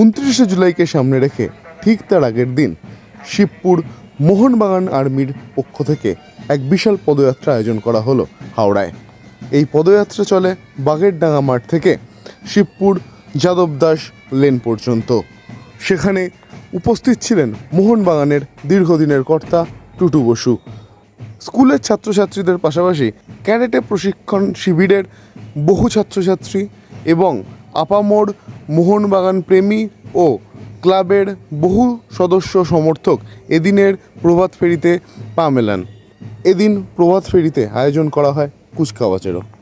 উনত্রিশে জুলাইকে সামনে রেখে ঠিক তার আগের দিন শিবপুর মোহনবাগান আর্মির পক্ষ থেকে এক বিশাল পদযাত্রা আয়োজন করা হলো হাওড়ায়। এই পদযাত্রা চলে বাগেরডাঙ্গা মাঠ থেকে শিবপুর যাদবদাস লেন পর্যন্ত। সেখানে উপস্থিত ছিলেন মোহনবাগানের দীর্ঘদিনের কর্তা টুটু বসু। স্কুলের ছাত্রছাত্রীদের পাশাপাশি ক্যারেটে প্রশিক্ষণ শিবিরের বহু ছাত্রছাত্রী এবং আপামোর মোহনবাগান প্রেমী ও ক্লাবের বহু সদস্য সমর্থক এদিনের প্রভাত ফেরিতে পা মেলান। এদিন প্রভাত ফেরিতে আয়োজন করা হয় কুচকাওয়াচেরও